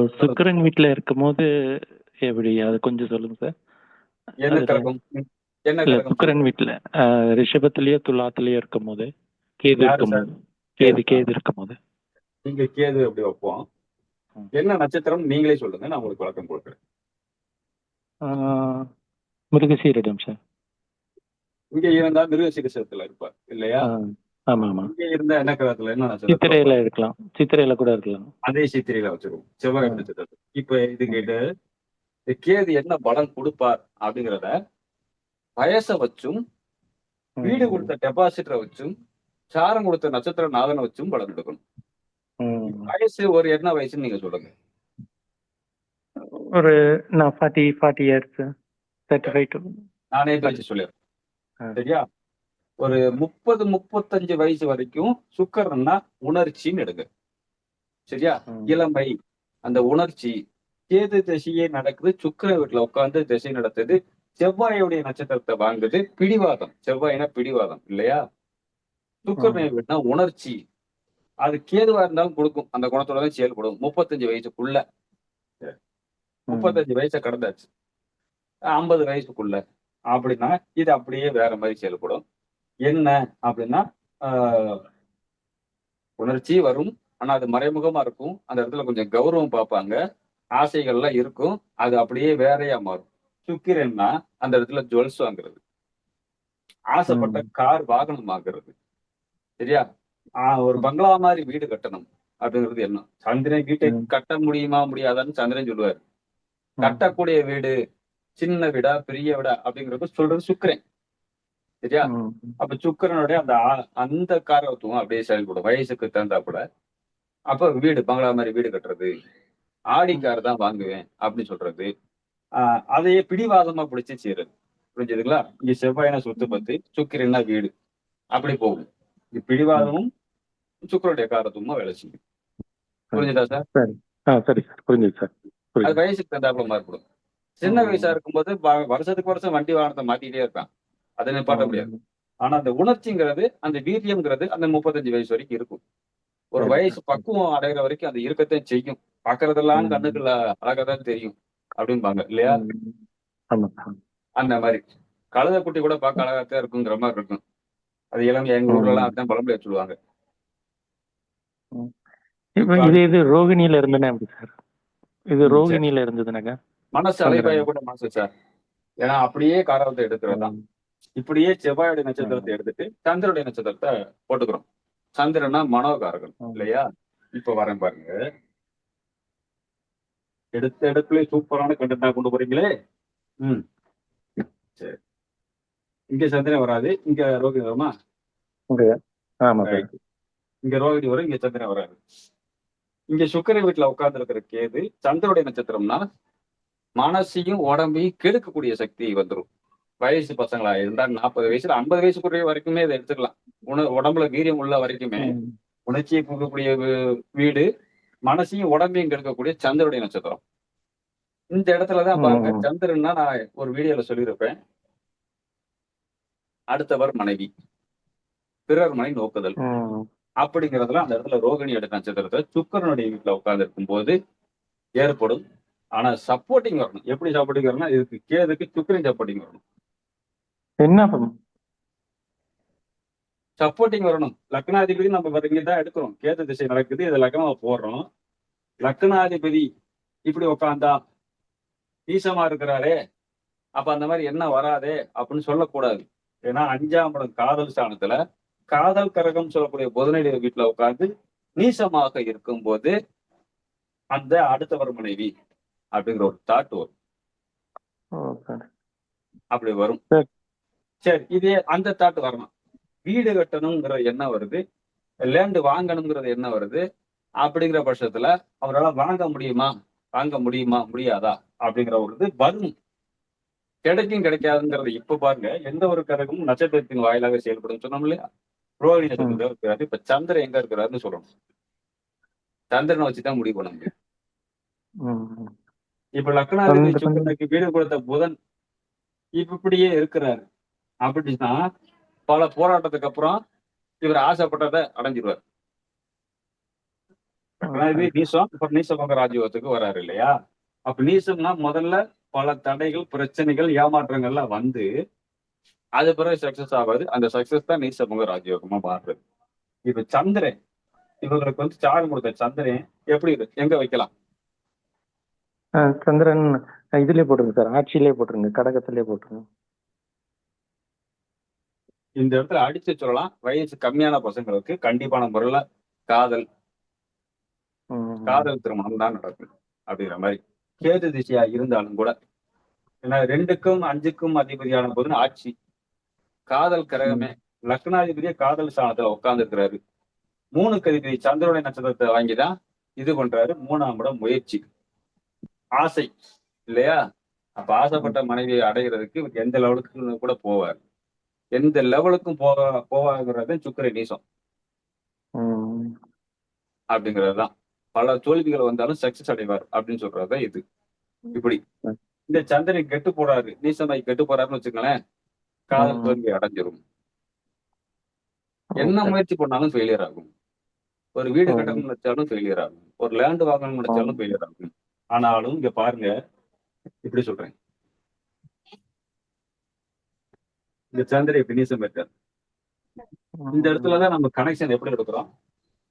இப்போ சுக்கிரன் வீட்ல இருக்கும்போது எப்படி? அது கொஞ்சம் சொல்லுங்க சார். இல்ல? சுக்கிரன் வீட்ல அ ரிஷபத்திலயோ, துலாத்திலயோ இருக்கும்போது, கேது? இருக்கும்போது கேது கேது. இருக்கும்போது. இங்க கேது அப்படி வைப்போம். என்ன நட்சத்திரம் நீங்களே சொல்லுங்க. நான் உங்களுக்கு விளக்கம் குடுக்குறேன். மிருகசீரிடம் சார். இங்க இருந்தா மிருகசீரிஷத்துல இருப்பார். இல்லையா? ஆமா, இருந்தா என்ன கிரகத்துல என்ன சித்திரையில? இருக்கலாம். சித்திரையில கூட இருக்கலாம். அதே சித்திரையில வச்சிருவோம். செவ்வாய். இப்ப இது. கேட்டு கேது என்ன பலன் குடுப்பார் அப்படிங்கிறத வயச வச்சும், வீடு. குடுத்த டெபாசிட்டர வச்சும், சாரம் குடுத்த நட்சத்திர நாதன வச்சும் பலன் எடுக்கணும். ம். வயசு ஒரு என்ன வயசுன்னு நீங்க சொல்லுங்க. ஒரு நான் 40 40 இயர்ஸ் 35 to நானே 40 பிரிச்சு சொல்லிடுறேன். சரியா? ஒரு 30, 35 வயசு வரைக்கும் சுக்கிரன்னா உணர்ச்சின்னு எடுங்க. சரியா? இளமை, அந்த உணர்ச்சி, கேது திசையே நடக்குது. சுக்கிர வீட்ல உட்கார்ந்து திசை நடத்துது. செவ்வாயுடைய நட்சத்திரத்த வாங்குது. பிடிவாதம். செவ்வாய்னா பிடிவாதம் இல்லையா? சுக்கிரனை ம். வீடுனா உணர்ச்சி. அது கேதுவா இருந்தாலும் குடுக்கும். அந்த குணத்தோட தான் செயல்படும். 35 வயசுக்குள்ள. சரி. ம். 35 வயச கடந்தாச்சு. 50 வயசுக்குள்ள. அப்படின்னா, இது அப்படியே வேற மாரி செயல்படும். என்ன அப்படின்னா, உணர்ச்சி வரும். ஆனா அது மறைமுகமா இருக்கும். அந்த இடத்துல கொஞ்சம் கௌரவம் பார்ப்பாங்க. ஆசைகள்லாம் இருக்கும். அது அப்படியே வேறையா மாறும். சுக்கிரன்னா அந்த இடத்துல ஜுவல்ஸ் வாங்குறது. ஆசைப்பட்ட. கார் வாகனம் வாங்குறது. சரியா? ஒரு. பங்களா மாரி வீடு கட்டணும் அப்படிங்கிறது எண்ணம். சந்திரன் வீட்டை ம். கட்ட முடியுமா? முடியாதான்னு சந்திரன் சொல்லுவாரு. கட்டக்கூடிய வீடு, சின்ன வீடா? பெரிய வீடா? அப்படிங்கிறது சொல்றது சுக்கிரன். சரியா? அப்ப சுக்கிரனுடைய அந்த அந்த காரகத்துவம் அப்படியே செயல்படும். வயசுக்கு தகுந்தாப்புல. அப்ப வீடு பங்களா மாரி வீடு கட்டுறது. ஆடி ம். கார் தான் வாங்குவேன் அப்படின்னு சொல்றது. ஆ அதையே பிடிவாதமா பிடிச்சு செய்றது. புரிஞ்சுதுங்களா? இங்க செவ்வாய்னா சொத்து. பத்து, சுக்கிரன்னா வீடு. அப்படி போகும். ம். பிடிவாதமும் சுக்கிரனுடைய காரகத்துவமா வேலை செய்யும். சரி. புரிஞ்சுதா சார்? சரி. சரி. புரிஞ்சுது சார். அது. வயசுக்கு தகுந்தாப்புல மாறுபடும். சின்ன வயசா. இருக்கும்போது வருஷத்துக்கு வருஷம் வண்டி வாகனத்த மாத்திட்டே இருப்பான். அத நிப்பாட்ட முடியாது. ஆனா அந்த உணர்ச்சிங்கிறது, அந்த வீரியம்ங்கிறது அந்த 35 வயசு வரைக்கும் இருக்கும். ஒரு வயசு. பக்குவம் அடையிற வரைக்கும் அது இருக்கத்தான் செய்யும். பார்க்கறதெல்லாம் கண்ணுக்கு ம். ல அழகா தான் தெரியும். அப்படிம்பாங்க இல்லையா? அந்த மாரி. கழுதைக்குட்டி கூட பார்க்க அழகா தான் இருக்குங்கிற மாரி இருக்கும். அது இளமையா எங்க ஊர்லலாம் ம். அதான். இப்ப இப்ப இது இது ரோகிணியில இருந்துனா எப்படி சார்? இது. ரோகிணியில இருந்ததுனாங்க? மனசு சந்திரன். அலைபாயக்கூடிய மனசு சார். ஏன்னா அப்படியே காரகத்த எடுக்கிறது தான். ம். இப்படியே செவ்வாயுடைய நட்சத்திரத்த. எடுத்துட்டு, சந்திரனுடைய நட்சத்திரத்த போட்டுக்கிறோம். சந்திரன்னா மனோகாரகன். இல்லையா? இப்ப வரேன் பாருங்க. எடுத்த எடுப்பிலே சூப்பரான கன்டென்ட்டா கொண்டு போறீங்களே! ம். சரி. இங்க சந்திரன் வராது. இங்க ரோகிணி வருமா? இங்க ரோகிணி வரும். இங்க சந்திரன் வராது. இங்க சுக்கிரன் வீட்ல உட்கார்ந்து இருக்கிற கேது, சந்திரனுடைய நட்சத்திரம்னா, மனசையும், உடம்பையும் கெடுக்கக்கூடிய சக்தி வந்துரும். வயசு பசங்களா இருந்தா 40 வயசுல 50 வயசுக்குரிய வரைக்குமே இத எடுத்துக்கலாம். உண உடம்புல வீரியம் உள்ள வரைக்குமே. உணர்ச்சியை குடுக்கக்கூடிய வீடு, மனசையும், உடம்பையும் கெடுக்கக்கூடிய சந்திரனுடைய நட்சத்திரம். இந்த இடத்துல தான் பாருங்க. சந்திரன்னா நான் ஒரு வீடியோல சொல்லியிருப்பேன். அடுத்தவர் மனைவி. பிறர் மனை நோக்குதல். அப்படிங்கிறதுல அந்த இடத்துல ரோகிணியோட நட்சத்திரத்துல சுக்கிரனுடைய வீட்ல உட்கார்ந்து இருக்கும்போது ஏற்படும். ஆனா சப்போர்ட்டிங் வரணும். எப்படி சப்போர்ட்டிங் வரணும்னா, இதுக்கு கேதுக்கு சுக்கிரன் சப்போர்ட்டிங் வரணும். என்ன பண்ணும்? சப்போர்ட்டிங் வரணும். லக்னாதிபதி நம்ம தான் எடுக்கிறோம். கேது திசை நடக்குது. இத லக்னமா போடுறோம். லக்னாதிபதி இப்படி உட்கார்ந்தா, நீசமா இருக்கிறாரே! அப்ப அந்த மாரி எண்ணம் வராதே! அப்படின்னு சொல்லக்கூடாது. ஏன்னா 5ஆம் இடம் காதல் ஸ்தானத்துல, காதல் கரகம் சொல்லக்கூடிய புதனுடைய வீட்ல உட்கார்ந்து நீசமாக இருக்கும்போது, அந்த அடுத்தவர் மனைவி அப்படிங்கிற ஒரு தாட் வரும். அப்படி வரும். சரி. இதே அந்த தாட் வரணும். வீடு கட்டணுங்கிற எண்ணம் வருது. லேண்ட் வாங்கணுங்கிறது எண்ணம் வருது. அப்படிங்கிற பட்சத்துல, அவரால வாங்க முடியுமா? வாங்க முடியுமா? முடியாதா? அப்படிங்கிற ஒரு இது வரும். கிடைக்கும், கிடைக்காதுங்கிறது இப்ப பாருங்க. எந்த ஒரு கிரகமும் நட்சத்திரத்தின் வாயிலாக செயல்படும்னு சொன்னோம் இல்லையா? நட்சத்திரத்துல இருக்கிறாரு. இப்ப சந்திரன் எங்க இருக்கிறாருன்னு சொல்லணும். சந்திரனை வச்சு தான் முடிவு பண்ண முடியும். இப்ப லக்னாதிபதி சுக்கிரனுக்கு வீடு கொடுத்த புதன், இப்ப இப்படியே இருக்கிறாரு. அப்படின்னா, பல போராட்டத்துக்கு அப்புறம் இவர் ஆசைப்பட்டத அடைஞ்சிருவார். நீசம் இப்ப நீசபங்க ராஜயோகத்துக்கு வராரு இல்லையா? அப்ப நீசம்னா முதல்ல பல தடைகள் பிரச்சனைகள் ஏமாற்றங்கள்லாம் வந்து அது பிறகு சக்சஸ் ஆகாது. அந்த சக்சஸ் தான் நீசபங்க ராஜயோகமா மாறுறது இப்ப சந்திரன் இவங்களுக்கு வந்து சாரம் கொடுத்த சந்திரன் எப்படி இருக்கு எங்க வைக்கலாம்? சந்திரன் இதுலயே போட்டுருங்க சார். ஆட்சியிலே போட்டுருங்க கடகத்திலே போட்டுருங்க இந்த இடத்துல அடிச்சு சொல்லலாம் வயசு கம்மியான பசங்களுக்கு கண்டிப்பான முறையில காதல். காதல் திருமணம் தான் நடக்கும் அப்படிங்கிற மாதிரி கேது திசையா இருந்தாலும் கூட ஏன்னா ரெண்டுக்கும் அஞ்சுக்கும் அதிபதியான போது ஆட்சி. காதல் கிரகமே லக்னாதிபதியே காதல் ஸ்தானத்துல உட்கார்ந்து இருக்கிறாரு மூணுக்கு அதிபதி சந்திரனுடைய நட்சத்திரத்தை வாங்கிதான் இது பண்றாரு. மூணாம் இடம் முயற்சி ஆசை இல்லையா? அப்ப ஆசைப்பட்ட மனைவியை அடைகிறதுக்கு எந்த லெவலுக்கு கூட போவார். எந்த லெவலுக்கும் போக போவாங்கிறது சுக்கிர நீசம். அப்படிங்கறதுதான். பல தோல்விகள் வந்தாலும் சக்சஸ் அடைவார் அப்படின்னு சொல்றதுதான் இது. இப்படி. இந்த சந்திரன் கெட்டு போறாரு. நீசமாய் கெட்டு போறாருன்னு வச்சுக்கோங்களேன் காதல். தோல்வி அடைஞ்சிரும். என்ன. முயற்சி பண்ணாலும் ஃபெயிலியர் ஆகும். ஒரு வீடு. கட்டணும்னு நினைச்சாலும் ஃபெயிலியர் ஆகும். ஒரு லேண்ட் வாங்கணும்னு நினைச்சாலும் ஃபெயிலியர் ஆகும். ஆனாலும் இங்க பாருங்க இப்படி சொல்றேன். இந்த சந்திரன் இப்படி நீசம் இருக்காரு இந்த இடத்துலதான் நம்ம கனெக்ஷன் எப்படி எடுக்கிறோம்?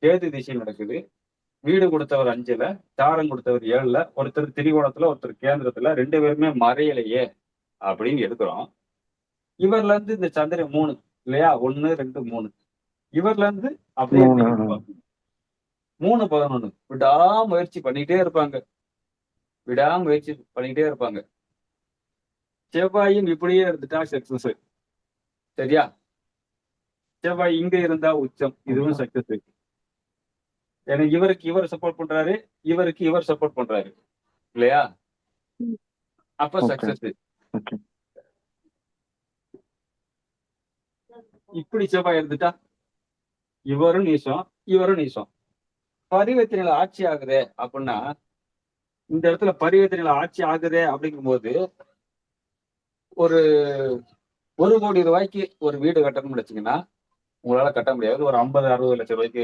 கேது திசை நடக்குது. வீடு கொடுத்தவர் அஞ்சுல தாரம் கொடுத்தவர் ஏழுல ஒருத்தர் திரிகோணத்துல ஒருத்தர் கேந்திரத்துல ரெண்டு பேருமே மறையலையே அப்படின்னு எடுக்கிறோம். இவர்ல இருந்து இந்த சந்திரன் மூணு இல்லையா? ஒண்ணு ரெண்டு மூணு. இவர்ல இருந்து அப்படியே. பார்க்கணும். மூணு பதினொன்னு. விடாமுயற்சி பண்ணிக்கிட்டே இருப்பாங்க. விடாமுயற்சி பண்ணிக்கிட்டே இருப்பாங்க. செவ்வாயும் இப்படியே இருந்துட்டா சக்சஸ். சரியா? செவ்வாய் இங்க இருந்தா உச்சம். இதுவும் சக்சஸ் ஏன்னா இவருக்கு இவர் சப்போர்ட் பண்றாரு இவருக்கு இவர் சப்போர்ட் பண்றாரு. இல்லையா? அப்ப. சக்சஸ் இப்படி செவ்வாய் இருந்துட்டா இவரும் நீசம் இவரும் நீசம். பரிவர்த்தனையில ஆட்சி ஆகுதே அப்படின்னா இந்த இடத்துல பரிவர்த்தனையில ஆட்சி ஆகுதே அப்படிங்கும்போது ஒரு ஒரு கோடி ரூபாய்க்கு ஒரு வீடு கட்டணும்னு வச்சீங்கன்னா உங்களால கட்ட முடியாது. ஒரு ஐம்பது அறுபது லட்சம் ரூபாய்க்கு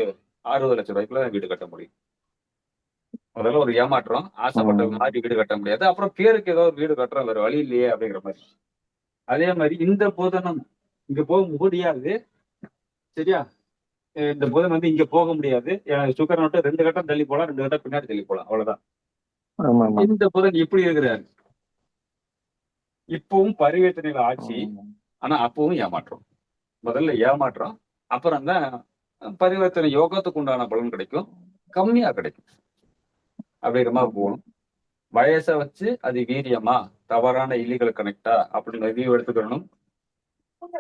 அறுபது லட்சம் ரூபாய்க்குள்ள வீடு கட்ட முடியும். முதல்ல ஒரு ஏமாற்றம் ஆசைப்பட்ட. மாதிரி வீடு கட்ட முடியாது. அப்புறம் பேருக்கு ஏதோ ஒரு வீடு கட்டுறோம் வேற வழி இல்லையே அப்படிங்கிற மாதிரி. அதே மாதிரி இந்த புதனம் இங்க போக முடியாது. சரியா? இந்த புதன் வந்து இங்க போக முடியாது. சுக்கிரன் மட்டும் ரெண்டு கட்டம் தள்ளி போலாம் ரெண்டு கட்டம் பின்னாடி தள்ளி போலாம். அவ்வளவுதான். இந்த புதன் இப்படி இருக்கிறாரு. இப்பவும் பரிவர்த்தனையில ஆட்சி ஆனா அப்பவும் ஏமாற்றம். முதல்ல ஏமாற்றம் அப்புறம் தான் பரிவர்த்தனை யோகத்துக்கு உண்டான பலன் கிடைக்கும். கம்மியா கிடைக்கும். அப்படிங்கிற மாதிரி போகணும். வயசை வச்சு அது வீரியமா? தவறான இல்லீகல் கனெக்டா அப்படின்னு ரிவ்யூ எடுத்துக்கணும்.